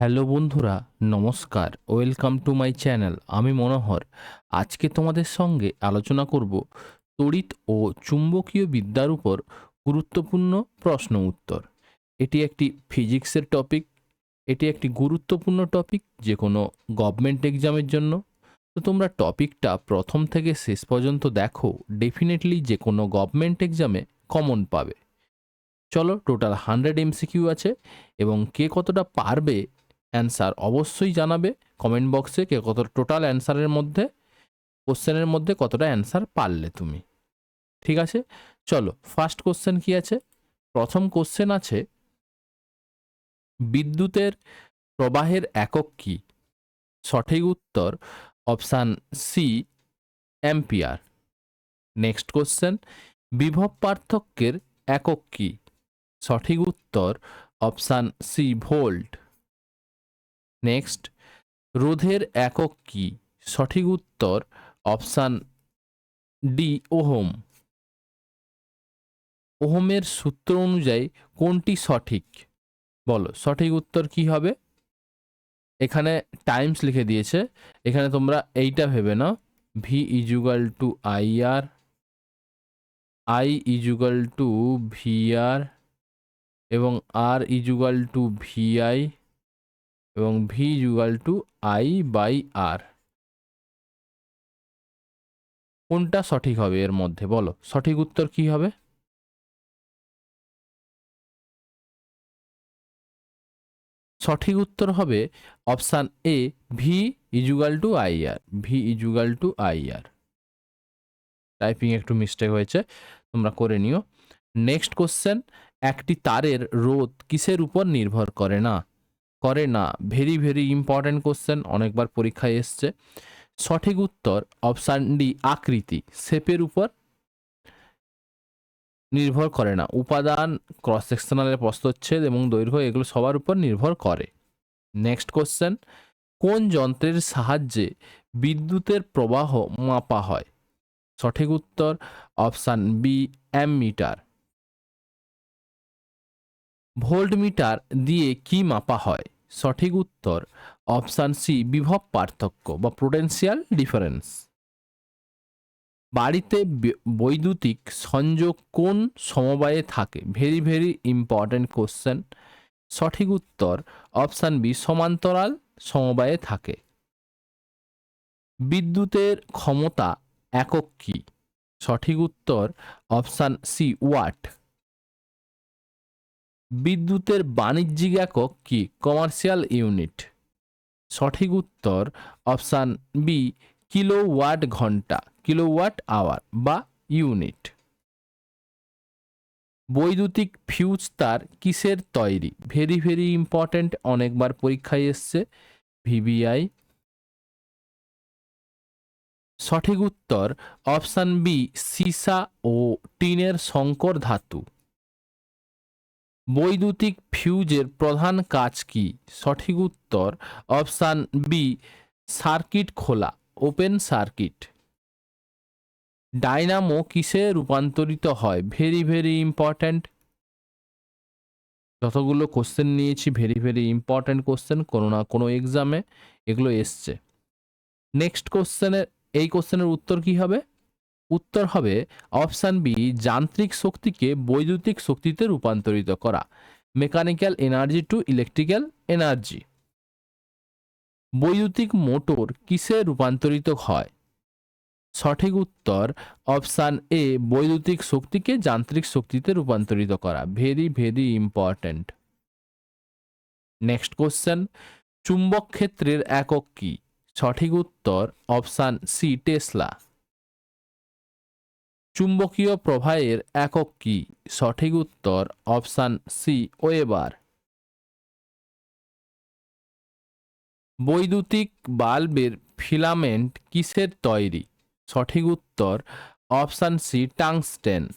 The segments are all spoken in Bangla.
হ্যালো বন্ধুরা, নমস্কার। Welcome to my channel. আমি মনোহর। আজকে তোমাদের সঙ্গে আলোচনা করব তড়িৎ ও চুম্বকীয় বিদ্যার উপর গুরুত্বপূর্ণ প্রশ্ন উত্তর। এটি একটি ফিজিক্সের টপিক। এটি একটি গুরুত্বপূর্ণ টপিক যে কোনো গভর্নমেন্ট এক্সামের জন্য। তো তোমরা টপিকটা প্রথম থেকে শেষ পর্যন্ত দেখো। ডেফিনেটলি যে কোনো গভর্নমেন্ট এক্সামে কমন পাবে। চলো টোটাল হান্ড্রেড এমসিকিউ আছে এবং কে কতটা পারবে অ্যান্সার অবশ্যই জানাবে কমেন্ট বক্সে কে কত টোটাল অ্যান্সারের মধ্যে, কোশ্চেনের মধ্যে কতটা অ্যান্সার পারলে তুমি। ঠিক আছে? চলো, ফার্স্ট কোশ্চেন কি আছে? প্রথম কোশ্চেন আছে, বিদ্যুতের প্রবাহের একক কি? সঠিক উত্তর option C ampere. Next question, বিভব পার্থক্যের একক কি? সঠিক উত্তর অপশান সি ভোল্ট। নেক্সট, রোধের একক কি? সঠিক উত্তর অপশান ডি, ওহম। ওহমের সূত্র অনুযায়ী কোনটি সঠিক? বলো, সঠিক উত্তর কি হবে? এখানে টাইমস লিখে দিয়েছে। এখানে তোমরা এইটা ভেবে নাও। V equal to I R I equal to V R এবং R equal to V I এবং V equal to I by R কোনটা সঠিক হবে এর মধ্যে বলো? সঠিক উত্তর কি হবে? সঠিক উত্তর হবে option A V equal to I R V equal to I R typing একটু মিস্টেক হয়েছে, তোমরা করে নিও। নেক্সট কোশ্চেন একটি তারের রোধ কিসের উপর নির্ভর করে না? করে না। ভেরি ভেরি ইম্পর্ট্যান্ট কোশ্চেন অনেকবার পরীক্ষায় এসছে। সঠিক উত্তর অপশান ডি আকৃতি। শেপের উপর নির্ভর করে না। উপাদান ক্রস সেকশনালের প্রস্তচ্ছেদ এবং দৈর্ঘ্য, এগুলো সবার উপর নির্ভর করে। নেক্সট কোশ্চেন কোন যন্ত্রের সাহায্যে বিদ্যুতের প্রবাহ মাপা হয়? সঠিক উত্তর অপশান বি অ্যামমিটার ভোল্টমিটার দিয়ে কি মাপা হয়? সঠিক উত্তর অপশান সি বিভব পার্থক্য বা পোটেন্সিয়াল ডিফারেন্স বাড়িতে বৈদ্যুতিক সংযোগ কোন সমবায়ে থাকে? ভেরি ভেরি ইম্পর্ট্যান্ট কোশ্চেন সঠিক উত্তর অপশান বি সমান্তরাল সমবায়ে থাকে। বিদ্যুতের ক্ষমতা একক কি? সঠিক উত্তর অপশান সি ওয়াট বিদ্যুতের বাণিজ্যিক একক কি? কমার্শিয়াল ইউনিট সঠিক উত্তর অপশান বি কিলোওয়াট ঘণ্টা কিলোওয়াট আওয়ার বা ইউনিট বৈদ্যুতিক ফিউজ তার কিসের তৈরি? ভেরি ভেরি ইম্পর্ট্যান্ট অনেকবার পরীক্ষায় এসছে। ভিবিআই সঠিক উত্তর অপশান বি সীসা ও টিনের সংকর ধাতু। বৈদ্যুতিক ফিউজের প্রধান কাজ কি? সঠিক উত্তর অপশান বি সার্কিট খোলা, ওপেন সার্কিট। ডাইনামো কিসে রূপান্তরিত হয়? Very very important. যতগুলো কোশ্চেন নিয়েছি, ভেরি ভেরি ইম্পর্ট্যান্ট কোশ্চেন, কোনো না কোনো এক্সামে এগুলো এসছে। নেক্সট কোশ্চেনের এই কোশ্চেনের উত্তর কি হবে? উত্তর হবে অপশান বি, যান্ত্রিক শক্তিকে বৈদ্যুতিক শক্তিতে রূপান্তরিত করা। Mechanical energy to electrical energy বৈদ্যুতিক মোটর কিসে রূপান্তরিত হয়? সঠিক উত্তর অপশান এ, বৈদ্যুতিক শক্তিকে যান্ত্রিক শক্তিতে রূপান্তরিত করা। Very very important next question চুম্বক ক্ষেত্রের একক কি? সঠিক উত্তর অপশান সি টেসলা চুম্বকীয় প্রবাহের একক কি? সঠিক উত্তর অপশান সি, ওয়েবার। বৈদ্যুতিক বাল্বের ফিলামেন্ট কিসের তৈরি? সঠিক উত্তর অপশান সি, টাংস্টেন।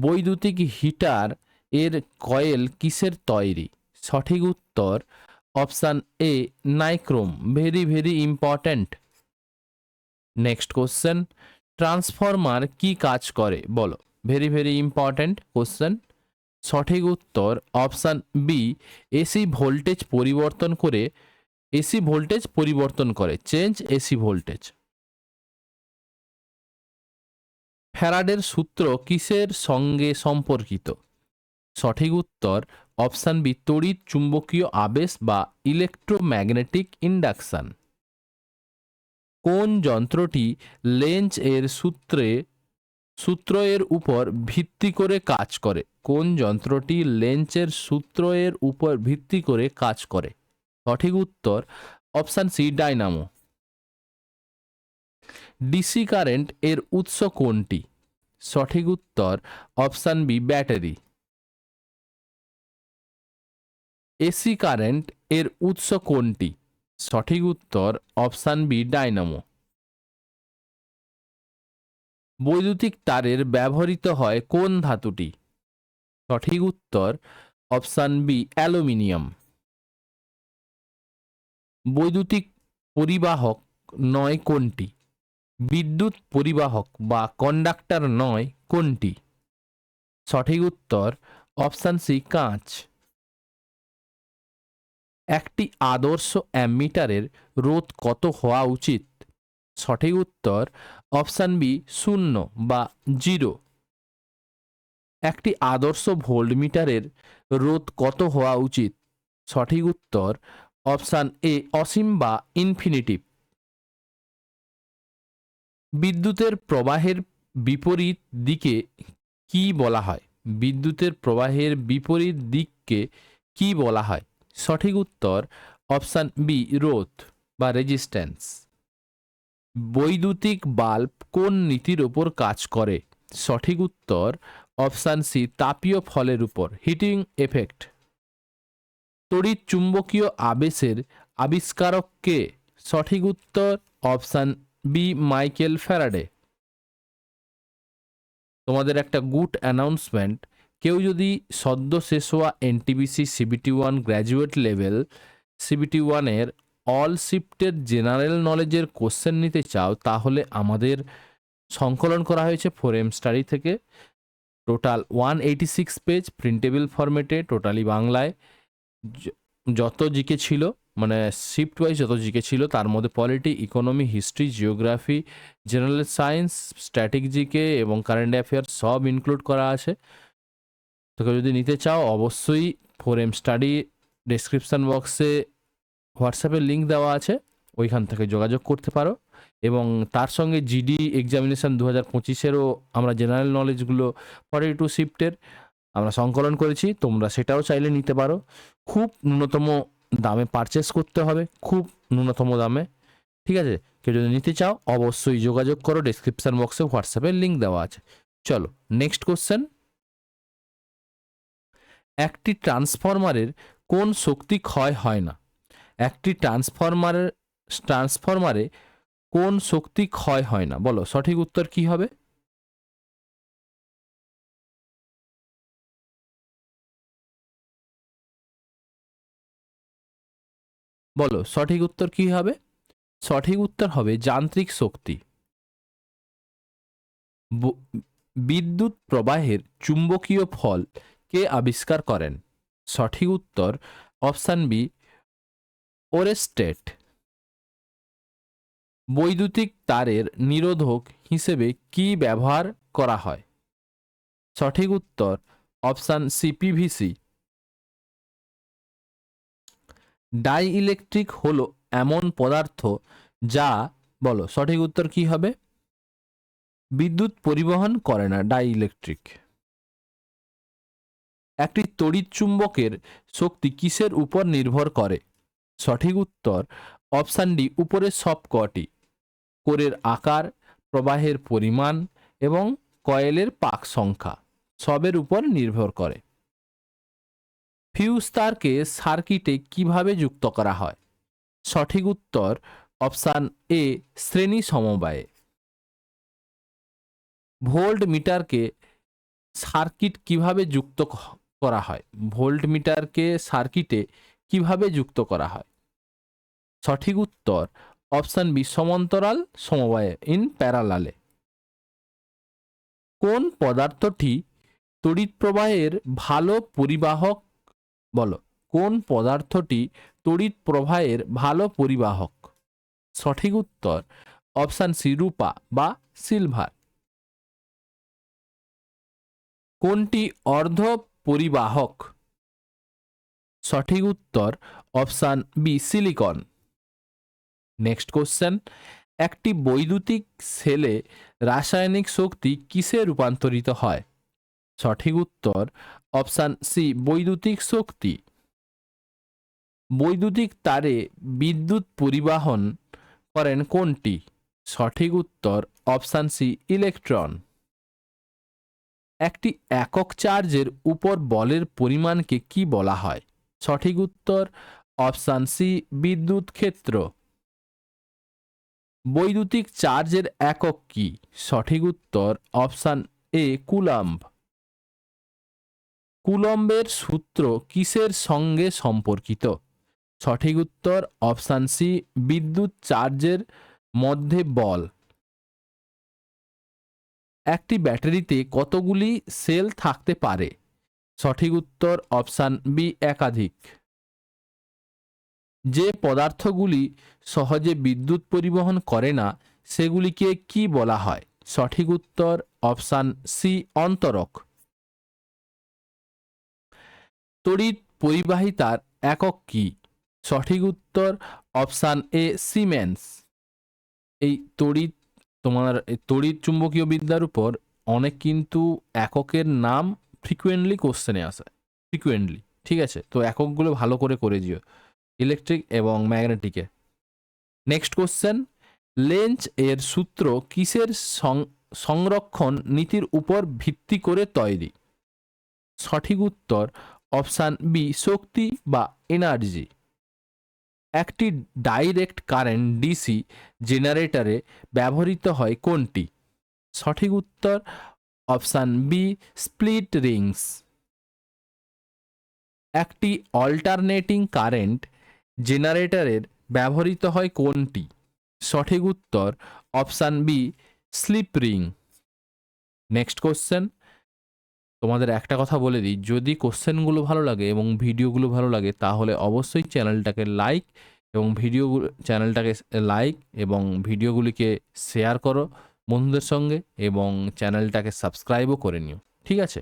বৈদ্যুতিক হিটার এর কয়েল কিসের তৈরি? সঠিক উত্তর option A, nichrome. Very very important. Next question transformer কি কাজ করে? বলো। ভেরি ভেরি ইম্পর্ট্যান্ট কোশ্চেন সঠিক উত্তর অপশান বি এসি ভোল্টেজ পরিবর্তন করে এসি ভোল্টেজ পরিবর্তন করে। চেঞ্জ এসি ভোল্টেজ ফ্যারাডের সূত্র কিসের সঙ্গে সম্পর্কিত? সঠিক উত্তর অপশান বি তড়িৎ চুম্বকীয় আবেশ বা ইলেকট্রোম্যাগনেটিক ইন্ডাকশন কোন যন্ত্রটি লেন্স এর সূত্রে সূত্র এর উপর ভিত্তি করে কাজ করে? কোন যন্ত্রটি লেন্সের সূত্র এর উপর ভিত্তি করে কাজ করে? সঠিক উত্তর, option C, dynamo. DC current এর উৎস কোনটি? সঠিক উত্তর, option B, battery. AC current এর উৎস কোনটি? সঠিক উত্তর অপশান বি, ডাইনামো। বৈদ্যুতিক তারের ব্যবহৃত হয় কোন ধাতুটি? সঠিক উত্তর অপশান বি, অ্যালুমিনিয়াম। বৈদ্যুতিক পরিবাহক নয় কোনটি? বিদ্যুৎ পরিবাহক বা কন্ডাক্টর নয় কোনটি? সঠিক উত্তর অপশান সি, কাঁচ। একটি আদর্শ অ্যামিটারের রোধ কত হওয়া উচিত? সঠিক উত্তর অপশান বি শূন্য বা জিরো। একটি আদর্শ ভোল্টমিটারের রোধ কত হওয়া উচিত? সঠিক উত্তর অপশান এ অসীম বা ইনফিনিটিভ বিদ্যুতের প্রবাহের বিপরীত দিকে কি বলা হয়? বিদ্যুতের প্রবাহের বিপরীত দিককে কি বলা হয়? সঠিক উত্তর অপশান বি রোধ বা রেজিস্ট্যান্স বৈদ্যুতিক বাল্ব কোন নীতির ওপর কাজ করে? সঠিক উত্তর অপশান সি তাপীয় ফলের উপর হিটিং এফেক্ট তড়িৎ চুম্বকীয় আবেশের আবিষ্কারক কে? সঠিক উত্তর অপশান বি মাইকেল ফ্যারাডে। তোমাদের একটা গুড অ্যানাউন্সমেন্ট কেউ যদি সদ্য শেষ হওয়া NTPC CBT one graduate level CBT ওয়ানের অল শিফটের জেনারেল নলেজের কোশ্চেন নিতে চাও, তাহলে আমাদের সংকলন করা হয়েছে ফোর এম স্টাডি থেকে। Total one eighty six page printable ফরম্যাটে টোটালি বাংলায়। যত জিকে ছিল মানে শিফট ওয়াইজ যত জিকে ছিল, তার মধ্যে polity economy history geography general science static GK এবং কারেন্ট অ্যাফেয়ার সব ইনক্লুড করা আছে। তোকে যদি নিতে চাও, অবশ্যই ফোর এম স্টাডি ডেসক্রিপশন বক্সে হোয়াটসঅ্যাপের লিঙ্ক দেওয়া আছে, ওইখান থেকে যোগাযোগ করতে পারো। এবং তার সঙ্গে জিডি এক্সামিনেশন দু হাজার পঁচিশেরও আমরা জেনারেল নলেজগুলো ফর্টি টু শিফটের আমরা সংকলন করেছি, তোমরা সেটাও চাইলে নিতে পারো। খুব ন্যূনতম দামে পারচেস করতে হবে, খুব ন্যূনতম দামে। ঠিক আছে? কেউ যদি নিতে চাও, অবশ্যই যোগাযোগ করো ডেসক্রিপশন বক্সে হোয়াটসঅ্যাপের লিঙ্ক দেওয়া আছে। চলো নেক্সট কোশ্চেন একটি ট্রান্সফরমারের কোন শক্তি ক্ষয় হয় না। একটি ট্রান্সফরমারের, ট্রান্সফরমারে কোন শক্তি ক্ষয় হয় না। বলো, সঠিক উত্তর কি হবে? বলো, সঠিক উত্তর কি হবে? সঠিক উত্তর হবে যান্ত্রিক শক্তি। বিদ্যুৎ প্রবাহের চুম্বকীয় ফল কে আবিষ্কার করেন? সঠিক উত্তর অপশান বি, ওরেস্টেট। বৈদ্যুতিক তারের নিরোধক হিসেবে কি ব্যবহার করা হয়? সঠিক উত্তর অপশান সিপিভিসি ডাই ইলেকট্রিক হলো এমন পদার্থ যা, বলো, সঠিক উত্তর কি হবে? বিদ্যুৎ পরিবহন করে না ডাই ইলেকট্রিক একটি তড়িৎ চুম্বকের শক্তি কিসের উপর নির্ভর করে? সঠিক উত্তর, অপশান ডি উপরের সব কটি। কোরের আকার, প্রবাহের পরিমাণ এবং কয়েলের পাক সংখ্যা সবের উপর নির্ভর করে। ফিউজ তারকে সার্কিটে কীভাবে যুক্ত করা হয়? সঠিক উত্তর, অপশান এ, শ্রেণি সমবায়ে। ভোল্ট মিটারকে সার্কিট কীভাবে যুক্ত করা হয়। ভোল্ট মিটারকে সার্কিটে কীভাবে যুক্ত করা হয়? সঠিক উত্তর, অপশান বি, সমান্তরাল সমবায়ে ইন প্যারালালে। কোন পদার্থটি তড়িৎ প্রবাহের ভালো পরিবাহক? বলো, কোন পদার্থটি তড়িৎ প্রবাহের ভালো পরিবাহক? সঠিক উত্তর, অপশান সি, রূপা বা সিলভার। কোনটি অর্ধ পরিবাহক। সঠিক উত্তর option B silicon next question একটি বৈদ্যুতিক সেলে রাসায়নিক শক্তি কিসে রূপান্তরিত হয়? সঠিক উত্তর অপশান সি বৈদ্যুতিক শক্তি। বৈদ্যুতিক তারে বিদ্যুৎ পরিবহন করেন কোনটি? সঠিক উত্তর অপশান সি ইলেকট্রন একটি একক চার্জের উপর বলের পরিমাণকে কি বলা হয়? সঠিক উত্তর, অপশান সি, বিদ্যুৎ ক্ষেত্র। বৈদ্যুতিক চার্জের একক কি? সঠিক উত্তর, অপশান এ, কুলাম্ব। কুলম্বের সূত্র কিসের সঙ্গে সম্পর্কিত? সঠিক উত্তর, অপশান সি, বিদ্যুৎ চার্জের মধ্যে বল। একটি ব্যাটারিতে কতগুলি সেল থাকতে পারে? সঠিক উত্তর অপশান বি একাধিক। যে পদার্থগুলি সহজে বিদ্যুৎ পরিবহন করে না, সেগুলিকে কি বলা হয়? সঠিক উত্তর অপশান সি অন্তরক। তড়িৎ পরিবাহিতার একক কি? সঠিক উত্তর অপশান এ সিমেন্স। এই তড়িৎ তোমার তড়িৎ চুম্বকীয় বিদ্যার উপর অনেক কিন্তু এককের নাম ফ্রিকুয়েন্টলি কোশ্চেনে আসে ফ্রিকুয়েন্টলি ঠিক আছে? তো এককগুলো ভালো করে করে দিও ইলেকট্রিক এবং ম্যাগনেটিকে নেক্সট কোশ্চেন লেঞ্চ এর সূত্র কিসের সংরক্ষণ নীতির উপর ভিত্তি করে তৈরি? সঠিক উত্তর অপশান বি শক্তি বা এনার্জি একটি ডাইরেক্ট কারেন্ট ডিসি জেনারেটরে ব্যবহৃত হয় কোনটি? সঠিক উত্তর অপশান বি স্প্লিট রিংস একটি অল্টারনেটিং কারেন্ট জেনারেটরের ব্যবহৃত হয় কোনটি? সঠিক উত্তর option B slip ring next question তোমাদের একটা কথা বলে দিই, যদি কোশ্চেনগুলো ভালো লাগে এবং ভিডিওগুলো ভালো লাগে, তাহলে অবশ্যই চ্যানেলটাকে লাইক এবং ভিডিওগুলো চ্যানেলটাকে লাইক এবং ভিডিওগুলিকে শেয়ার করো বন্ধুদের সঙ্গে এবং চ্যানেলটাকে সাবস্ক্রাইবও করে নিও, ঠিক আছে?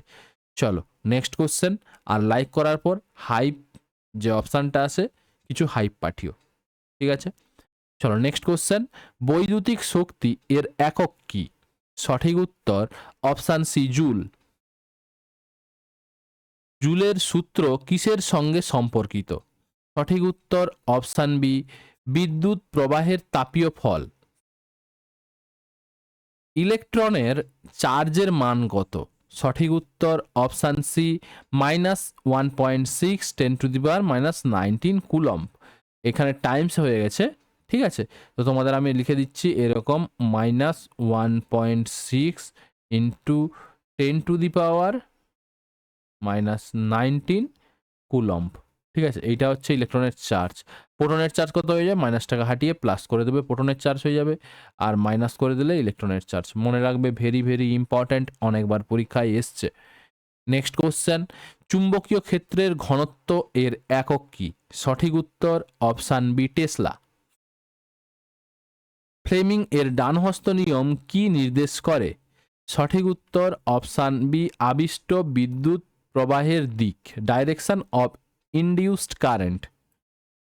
চলো, নেক্সট কোশ্চেন, আর লাইক করার পর হাইপ যে অপশানটা আছে, কিছু হাইপ পাঠিও, ঠিক আছে? চলো, নেক্সট কোশ্চেন, বৈদ্যুতিক শক্তি এর একক কি? সঠিক উত্তর অপশান সি, জুল। জুলের সূত্র কিসের সঙ্গে সম্পর্কিত? সঠিক উত্তর অপশান বি, বিদ্যুৎ প্রবাহের তাপীয় ফল। ইলেকট্রনের চার্জের মান কত? সঠিক উত্তর option C, minus one point six, ten to the power minus nineteen coulomb. এখানে টাইমস হয়ে গেছে, ঠিক আছে? তো তোমাদের আমি লিখে দিচ্ছি এরকম minus one point six into ten to the power minus nineteen coulomb. ঠিক আছে? এইটা হচ্ছে ইলেকট্রনের চার্জ প্রোটনের চার্জ কত হয়ে যায়? মাইনাস টাকা হাঁটিয়ে প্লাস করে দেবে প্রোটনের চার্জ হয়ে যাবে। আর মাইনাস করে দিলে ইলেকট্রনের চার্জ মনে রাখবে ভেরি ভেরি ইম্পর্ট্যান্ট অনেকবার পরীক্ষায় এসছে। নেক্সট কোশ্চেন চুম্বকীয় ক্ষেত্রের ঘনত্ব এর একক কি? সঠিক উত্তর অপশান বি টেসলা ফ্লেমিং এর ডানহস্ত নিয়ম কি নির্দেশ করে? সঠিক উত্তর অপশান বি আবিষ্ট বিদ্যুৎ প্রবাহের দিক direction of induced current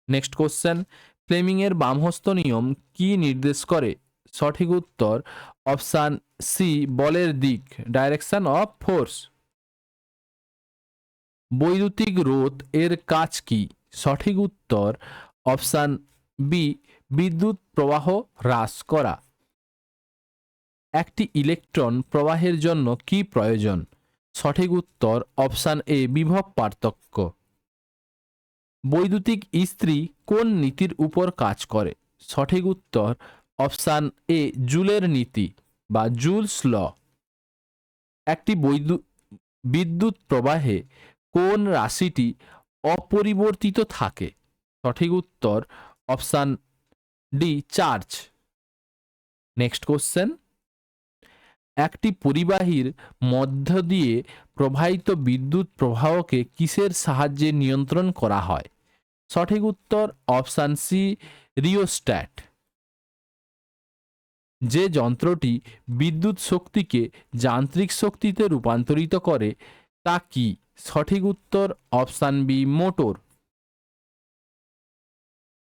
next question Fleming এর বামহস্ত নিয়ম কি নির্দেশ করে? সঠিক উত্তর অপশান সি বলের দিক ডাইরেকশন অফ ফোর্স বৈদ্যুতিক রোধ এর কাজ কি? সঠিক উত্তর অপশান বি বিদ্যুৎ প্রবাহ হ্রাস করা। একটি ইলেকট্রন প্রবাহের জন্য কি প্রয়োজন? সঠিক উত্তর অপশান এ, বিভব পার্থক্য। বৈদ্যুতিক ইস্ত্রি কোন নীতির উপর কাজ করে? সঠিক উত্তর অপশান এ, জুলের নীতি বা জুলস ল। একটি বৈদ্যু, বিদ্যুৎ প্রবাহে কোন রাশিটি অপরিবর্তিত থাকে? সঠিক উত্তর option D, charge. Next question. একটি পরিবাহীর মধ্য দিয়ে প্রবাহিত বিদ্যুৎ প্রবাহকে কিসের সাহায্যে নিয়ন্ত্রণ করা হয়? সঠিক উত্তর অপশান সি রিওস্ট্যাট যে যন্ত্রটি বিদ্যুৎ শক্তিকে যান্ত্রিক শক্তিতে রূপান্তরিত করে, তা কি? সঠিক উত্তর অপশান বি মোটর।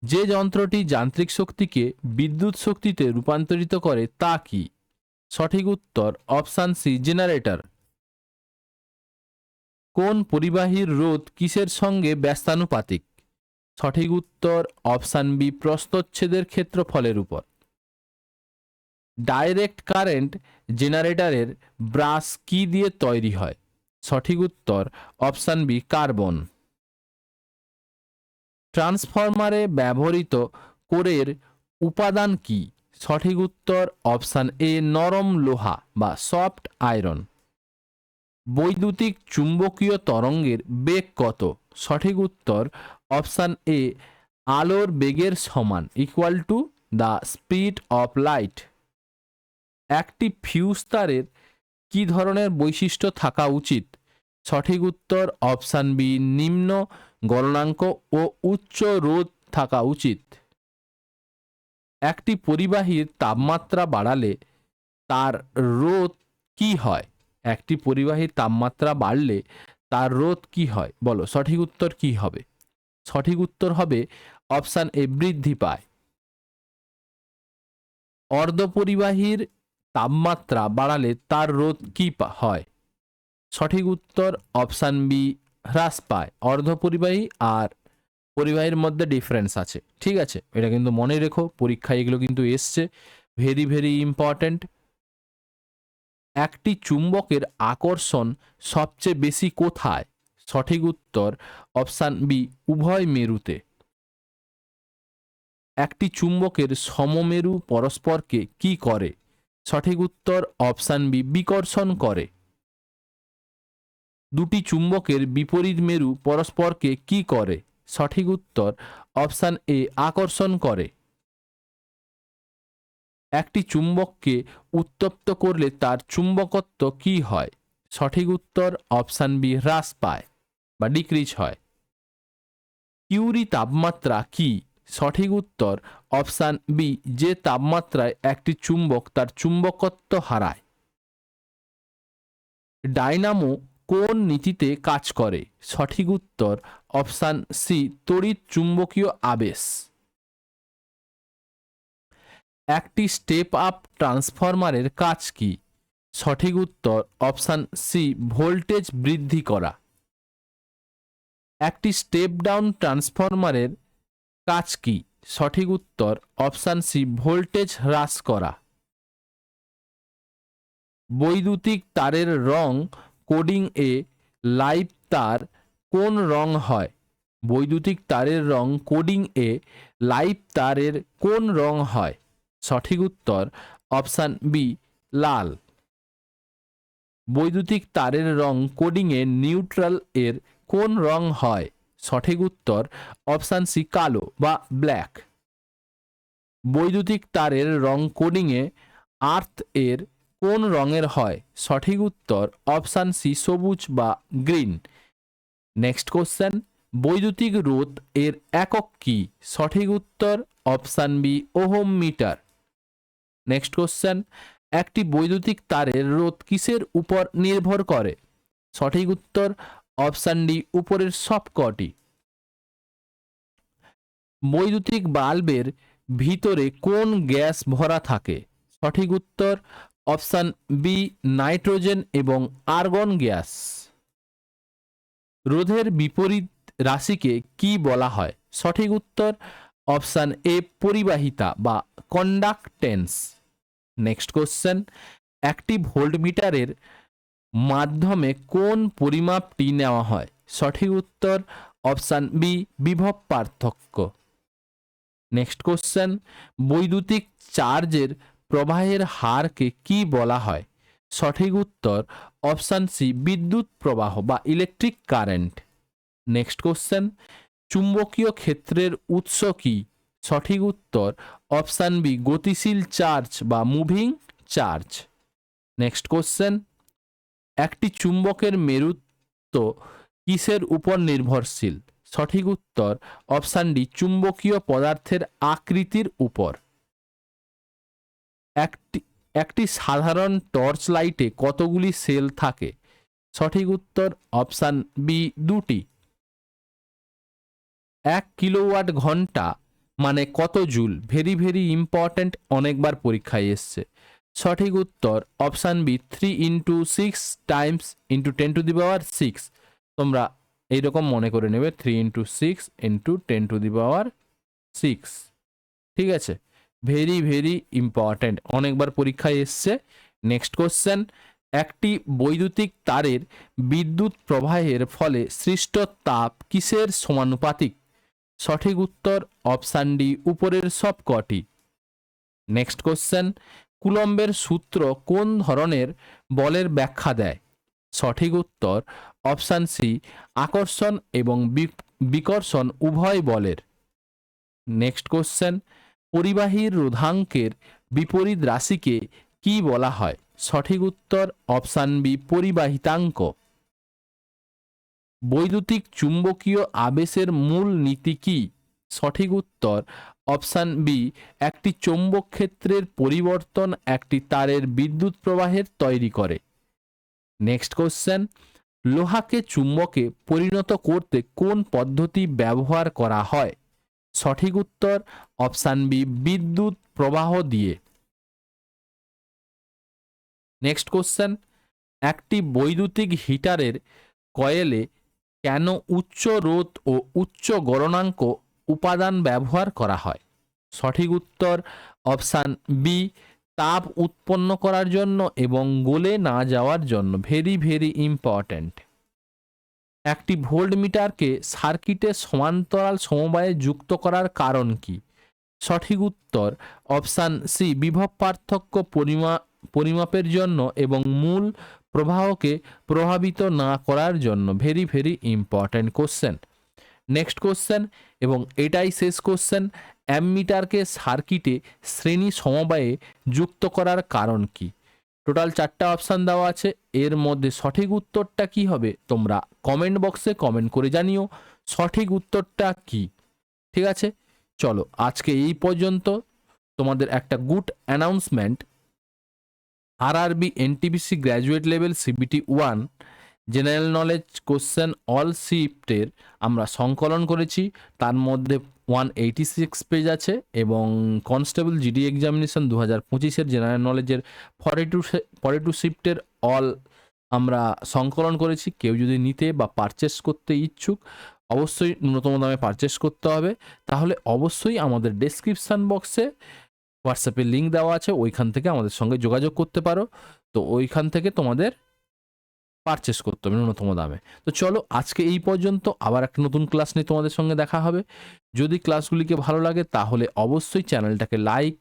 যে যন্ত্রটি যান্ত্রিক শক্তিকে বিদ্যুৎ শক্তিতে রূপান্তরিত করে, তা কি? সঠিক উত্তর, অপশান সি, জেনারেটর। কোন পরিবাহীর রোধ কিসের সঙ্গে ব্যস্তানুপাতিক? সঠিক উত্তর, অপশান বি প্রস্তচ্ছেদের ক্ষেত্রফলের উপর। ডাইরেক্ট কারেন্ট জেনারেটরের ব্রাশ কি দিয়ে তৈরি হয়? সঠিক উত্তর, অপশান বি, কার্বন। ট্রান্সফরমারে ব্যবহৃত কোরের উপাদান কি? সঠিক উত্তর অপশান এ নরম লোহা বা সফট আয়রন। বৈদ্যুতিক চুম্বকীয় তরঙ্গের বেগ কত? সঠিক উত্তর অপশান এ আলোর বেগের সমান equal to the speed of light একটি ফিউজ তারের কী ধরনের বৈশিষ্ট্য থাকা উচিত? সঠিক উত্তর অপশান বি নিম্ন গণনাঙ্ক ও উচ্চ রোধ থাকা উচিত। একটি পরিবাহীর তাপমাত্রা বাড়ালে তার রোধ কি হয়? একটি পরিবাহীর তাপমাত্রা বাড়লে তার রোধ কি হয়? বলো, সঠিক উত্তর কি হবে? সঠিক উত্তর হবে অপশান এ, বৃদ্ধি পায়। অর্ধপরিবাহীর তাপমাত্রা বাড়ালে তার রোধ কি হয়? সঠিক উত্তর অপশান বি, হ্রাস পায়। অর্ধপরিবাহী আর পরিবাহীর মধ্যে ডিফারেন্স আছে, ঠিক আছে? এটা কিন্তু মনে রেখো, পরীক্ষায় এগুলো কিন্তু এসছে ভেরি ভেরি ইম্পর্ট্যান্ট একটি চুম্বকের আকর্ষণ সবচেয়ে বেশি কোথায়? সঠিক উত্তর অপশান বি উভয় মেরুতে। একটি চুম্বকের সমমেরু পরস্পরকে কি করে? সঠিক উত্তর অপশান বি বিকর্ষণ করে। দুটি চুম্বকের বিপরীত মেরু পরস্পরকে কি করে? সঠিক উত্তর অপশান এ, আকর্ষণ করে। একটি চুম্বককে উত্তপ্ত করলে তার চুম্বকত্ব কি হয়? সঠিক উত্তর অপশান বি, হ্রাস পায় বা ডিক্রিজ হয়। কিউরি তাপমাত্রা কি? সঠিক উত্তর অপশান বি, যে তাপমাত্রায় একটি চুম্বক তার চুম্বকত্ব হারায়। ডাইনামো কোন নীতিতে কাজ করে? সঠিক উত্তর, অপশান সি তড়িৎ চুম্বকীয় আবেশ। একটি স্টেপ আপ ট্রান্সফরমারের কাজ কি? সঠিক উত্তর, অপশান সি ভোল্টেজ বৃদ্ধি করা। একটি স্টেপ ডাউন ট্রান্সফরমারের কাজ কি? সঠিক উত্তর, অপশান সি ভোল্টেজ হ্রাস করা। বৈদ্যুতিক তারের রং কোডিং এ লাইভ তার কোন রং হয়? বৈদ্যুতিক তারের রং কোডিং এ লাইভ তারের কোন রং হয়? সঠিক উত্তর অপশান বি লাল। বৈদ্যুতিক তারের রং কোডিংয়ে নিউট্রাল এর কোন রং হয়? সঠিক উত্তর অপশান সি কালো বা ব্ল্যাক। বৈদ্যুতিক তারের রং কোডিংয়ে আর্থ এর কোন রঙের হয়? সঠিক উত্তর, অপশান সি সবুজ বা গ্রিন। নেক্সট কোশ্চেন, বৈদ্যুতিক রোধ এর একক কি? সঠিক উত্তর, option B ohm meter. Next question, একটি বৈদ্যুতিক তারের রোধ কিসের উপর নির্ভর করে? সঠিক উত্তর, অপশান ডি উপরের সবকটি বৈদ্যুতিক বাল্বের ভিতরে কোন গ্যাস ভরা থাকে? সঠিক উত্তর অপশান বি, নাইট্রোজেন এবং আর্গন গ্যাস। রোধের বিপরীত রাশিকে কি বলা হয়? সঠিক উত্তর অপশান এ, পরিবাহিতা বা কন্ডাক্টেন্স। নেক্সট কোশ্চেন একটি ভোল্টমিটারের মাধ্যমে কোন পরিমাপটি নেওয়া হয়? সঠিক উত্তর অপশান বি, বিভব পার্থক্য। নেক্সট কোশ্চেন, বৈদ্যুতিক চার্জের প্রবাহের হারকে কি বলা হয়? সঠিক উত্তর, অপশান সি, বিদ্যুৎ প্রবাহ বা ইলেকট্রিক কারেন্ট। নেক্সট কোশ্চেন, চুম্বকীয় ক্ষেত্রের উৎস কি? সঠিক উত্তর, অপশান বি, গতিশীল চার্জ বা মুভিং চার্জ। নেক্সট কোশ্চেন, একটি চুম্বকের মেরুত্ব কিসের উপর নির্ভরশীল? সঠিক উত্তর, অপশান ডি, চুম্বকীয় পদার্থের আকৃতির উপর। একটি একটি সাধারণ টর্চ লাইটে কতগুলি সেল থাকে? সঠিক উত্তর অপশান বি দুটি। এক কিলোওয়াট ঘণ্টা মানে কত জুল? ভেরি ভেরি ইম্পর্ট্যান্ট অনেকবার পরীক্ষায় এসছে। সঠিক উত্তর option B, three into six times into ten to the power six. তোমরা এইরকম মনে করে নেবে, three into six into ten to the power six. ঠিক আছে? ভেরি ভেরি ইম্পর্ট্যান্ট অনেকবার পরীক্ষায় এসছে। নেক্সট কোশ্চেন একটি বৈদ্যুতিক তারের বিদ্যুৎ প্রবাহের ফলে সৃষ্ট তাপ কিসের সমানুপাতিক? সঠিক উত্তর অপশান ডি উপরের সব কটি নেক্সট কোশ্চেন কুলম্বের সূত্র কোন ধরনের বলের ব্যাখ্যা দেয়? সঠিক উত্তর অপশান সি আকর্ষণ এবং বিকর্ষণ উভয় বলের। নেক্সট কোশ্চেন পরিবাহীর রোধাঙ্কের বিপরীত রাশিকে কি বলা হয়? সঠিক উত্তর অপশান বি, পরিবাহিতাঙ্ক। বৈদ্যুতিক চুম্বকীয় আবেশের মূল নীতি কি? সঠিক উত্তর অপশান বি, একটি চৌম্বক ক্ষেত্রের পরিবর্তন একটি তারের বিদ্যুৎ প্রবাহের তৈরি করে। নেক্সট কোশ্চেন, লোহাকে চুম্বকে পরিণত করতে কোন পদ্ধতি ব্যবহার করা হয়? সঠিক উত্তর অপশান বি, বিদ্যুৎ প্রবাহ দিয়ে। নেক্সট কোশ্চেন, একটি বৈদ্যুতিক হিটারের কয়েলে কেন উচ্চ রোধ ও উচ্চ গণনাঙ্ক উপাদান ব্যবহার করা হয়? সঠিক উত্তর অপশান বি, তাপ উৎপন্ন করার জন্য এবং গলে না যাওয়ার জন্য। ভেরি ভেরি ইম্পর্ট্যান্ট একটি ভোল্ট মিটারকে সার্কিটের সমান্তরাল সমবায়ে যুক্ত করার কারণ কি? সঠিক উত্তর, অপশান সি, বিভব পার্থক্য পরিমা, পরিমাপের জন্য এবং মূল প্রবাহকে প্রভাবিত না করার জন্য। Very very important question next question এবং এটাই শেষ কোশ্চেন অ্যামমিটারকে সার্কিটে শ্রেণি সমবায়ে যুক্ত করার কারণ কি? টোটাল চারটা অপশান দেওয়া আছে। এর মধ্যে সঠিক উত্তরটা কি হবে? তোমরা কমেন্ট বক্সে কমেন্ট করে জানিও। সঠিক উত্তরটা কি? ঠিক আছে? চলো, আজকে এই পর্যন্ত তোমাদের একটা good announcement RRB NTPC graduate level CBT one general knowledge question all শিফটের আমরা সংকলন করেছি। তার মধ্যে ওয়ান এইটি সিক্স পেজ আছে এবং কনস্টেবল জিডি এক্সামিনেশন দু হাজার পঁচিশের জেনারেল নলেজের ফর্টি টু ফর্টি টু শিফটের অল আমরা সংকলন করেছি। কেউ যদি নিতে বা পারচেস করতে ইচ্ছুক, অবশ্যই ন্যূনতম দামে পারচেস করতে হবে। তাহলে অবশ্যই আমাদের ডেসক্রিপশান বক্সে হোয়াটসঅ্যাপে লিঙ্ক দেওয়া আছে। ওইখান থেকে আমাদের সঙ্গে যোগাযোগ করতে পারো। তো ওইখান থেকে তোমাদের পারচেস করতে হবে ন্যূনতম দামে। তো চলো আজকে এই পর্যন্ত আবার একটা নতুন ক্লাস নিয়ে তোমাদের সঙ্গে দেখা হবে। যদি ক্লাসগুলিকে ভালো লাগে তাহলে অবশ্যই চ্যানেলটাকে লাইক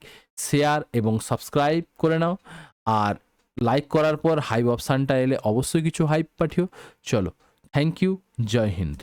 শেয়ার এবং সাবস্ক্রাইব করে নাও। আর লাইক করার পর হাইপ অপশানটা এলে অবশ্যই কিছু হাইপ পাঠিও। চলো থ্যাংক ইউ জয় হিন্দ।